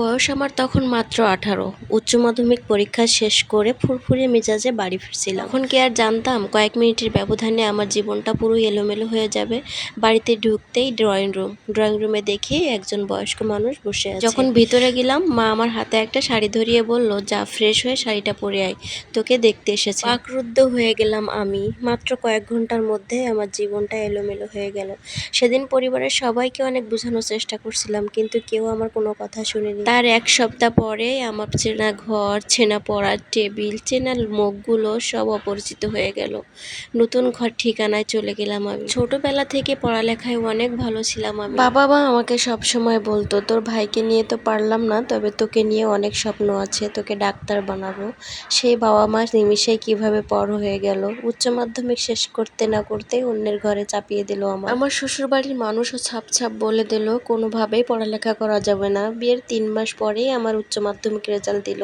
বয়স আমার তখন মাত্র আঠারো। উচ্চ মাধ্যমিক পরীক্ষা শেষ করে ফুরফুরে মেজাজে বাড়ি ফিরছিলাম। তখন কি আর জানতাম, কয়েক মিনিটের ব্যবধানে আমার জীবনটা পুরো এলোমেলো হয়ে যাবে। বাড়িতে ঢুকতেই ড্রয়িং রুম ড্রয়িং রুমে দেখি একজন বয়স্ক মানুষ বসে আছে। যখন ভিতরে গেলাম, মা আমার হাতে একটা শাড়ি ধরিয়ে বলল, যা ফ্রেশ হয়ে শাড়িটা পরে আয়। তোকে দেখতে এসেছে। আক্রুদ্ধ হয়ে গেলাম আমি। মাত্র কয়েক ঘণ্টার মধ্যে আমার জীবনটা এলোমেলো হয়ে গেল। সেদিন পরিবারের সবাইকে অনেক বোঝানোর চেষ্টা করছিলাম, কিন্তু কেউ আমার কোনো কথা শুনেনি। তার এক সপ্তাহ পরে আমার চেনা ঘর চেনা পড়ার টেবিল চেনা মুখগুলো সব অপরিচিত হয়ে গেল। নতুন ঘর ঠিকানায় চলে গেলাম আমি। ছোটবেলা থেকে পড়ালেখায় অনেক ভালো ছিলাম আমি। বাবা মা আমাকে সব সময় বলতো তোর ভাইকে নিয়ে তো পারলাম না তবে তোকে নিয়ে অনেক স্বপ্ন আছে তোকে ডাক্তার বানাবো। সেই বাবা মা নিমিষেই কীভাবে বড় হয়ে গেল? উচ্চ মাধ্যমিক শেষ করতে না করতে অন্যের ঘরে চাপিয়ে দিল আমার আমার শ্বশুর বাড়ির মানুষও ছাপ ছাপ বলে দিল কোনোভাবেই পড়ালেখা করা যাবে না। বিয়ের তিন মাস পরেই আমার উচ্চ মাধ্যমিক রেজাল্ট দিল।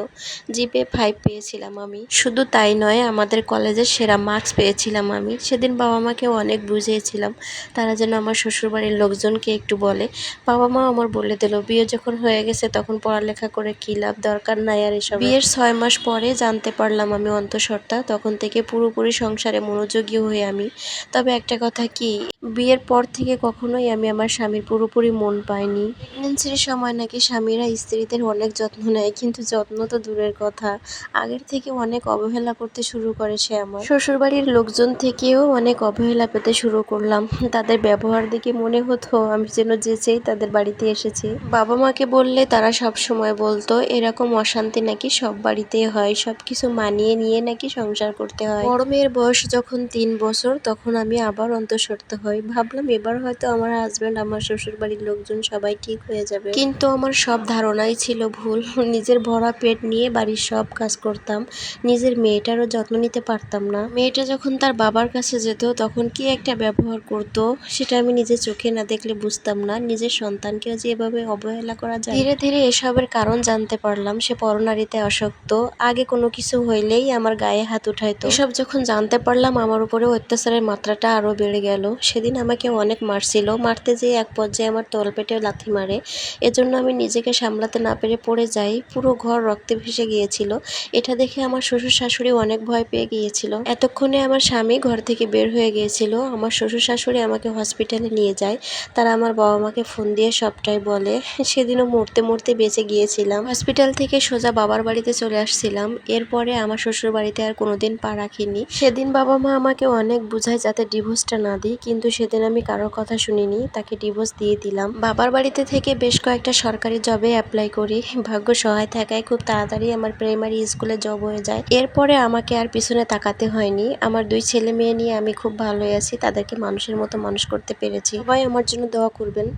জিপে ফাইভ পেয়েছিলাম আমি। শুধু তাই নয়, আমাদের কলেজের সেরা মার্কস পেয়েছিলাম আমি। সেদিন বাবা মাকে অনেক বুঝিয়েছিলাম, তারা যেন আমার শ্বশুরবাড়ির লোকজনকে একটু বলে। বাবা মা আমার বলে দিল, বিয়ে যখন হয়ে গেছে তখন পড়ালেখা করে কী লাভ? দরকার নাই আর এসব বিয়ের ছয় মাস পরে জানতে পারলাম আমি অন্তঃসত্ত্বা, তখন থেকে পুরোপুরি সংসারে মনোযোগী হয়ে আমি। তবে একটা কথা কি বিয়ের পর থেকে কখনোই আমি আমার স্বামীর পুরোপুরি মন পাইনি। প্রেগনেন্সির সময় নাকি স্বামীরা স্ত্রীদের অনেক যত্ন নেয়, কিন্তু যত্ন তো দূরের কথা। আগের থেকে অনেক অবহেলা করতে শুরু করে সে আমার। শ্বশুরবাড়ির লোকজন থেকেও অনেক অবহেলা পেতে শুরু করলাম। তাদের ব্যবহার দেখে মনে হতো, আমি যেন যেচেই তাদের বাড়িতে এসেছি। বাবা মাকে বললে তারা সব সময় বলতো, এরকম অশান্তি নাকি সব বাড়িতেই হয়। সব কিছু মানিয়ে নিয়ে নাকি সংসার করতে হয়। বড় মেয়ের বয়স যখন তিন বছর, তখন আমি আবার অন্তঃসত্ত্বা হই। ভাবলাম এবার হয়তো আমার হাজব্যান্ড আমার শ্বশুর বাড়ির লোকজন সবাই ঠিক হয়ে যাবে। কিন্তু আমার সব ধারণাই ছিল ভুল। নিজের ভরা পেট নিয়ে বাড়ির সব কাজ করতাম। নিজের মেয়েটারও যত্ন নিতে পারতাম না। মেয়েটা যখন তার বাবার কাছে যেত, তখন কি একটা ব্যবহার করত, সেটা আমি নিজের চোখে না দেখলে বুঝতাম না। নিজের সন্তানকেও যে এভাবে অবহেলা করা যায়। ধীরে ধীরে এসবের কারণ জানতে পারলাম। সে পরনারীতে আসক্ত। আগে কোনো কিছু হইলেই আমার গায়ে হাত উঠাইতো। এসব যখন জানতে পারলাম, আমার উপরে অত্যাচারের মাত্রাটা আরও বেড়ে গেল। সেদিন আমাকে অনেক মারছিল। মারতে যেয়ে এক পর্যায়ে আমার তলপেটে লাথি মারে। এজন্য আমি নিজেকে সামলাতে না পেরে পড়ে যাই। পুরো ঘর রক্তে ভেসে গিয়েছিল। এটা দেখে আমার শ্বশুর শাশুড়ি অনেক ভয় পেয়ে গিয়েছিল। এতক্ষণে আমার স্বামী ঘর থেকে বের হয়ে গিয়েছিল। আমার শ্বশুর শাশুড়ি আমাকে হসপিটালে নিয়ে যায়। তারা আমার বাবা মাকে ফোন দিয়ে সবটাই বলে। সেদিনও মরতে মরতে বেঁচে গিয়েছিলাম। হসপিটাল থেকে সোজা বাবার বাড়িতে চলে আসছিলাম। এরপরে আমার শ্বশুর বাড়িতে আর কোনোদিন পা রাখিনি। সেদিন বাবা মা আমাকে অনেক বুঝায় যাতে ডিভোর্সটা না দিই। কিন্তু সেদিন আমি কারোর কথা শুনিনি, তাকে ডিভোর্স দিয়ে দিলাম। বাবার বাড়িতে থেকে বেশ কয়েকটা সরকারি জবে অ্যাপ্লাই করি। ভাগ্য সহায় থাকায় খুব তাড়াতাড়ি আমার প্রাইমারি স্কুলে জব হয়ে যায়। এরপরে আমাকে আর পিছনে তাকাতে হয়নি। আমার দুই ছেলে মেয়ে নিয়ে আমি খুব ভালোই আছি, তাদেরকে মানুষের মতো মানুষ করতে পেরেছি। সবাই আমার জন্য দোয়া করবেন।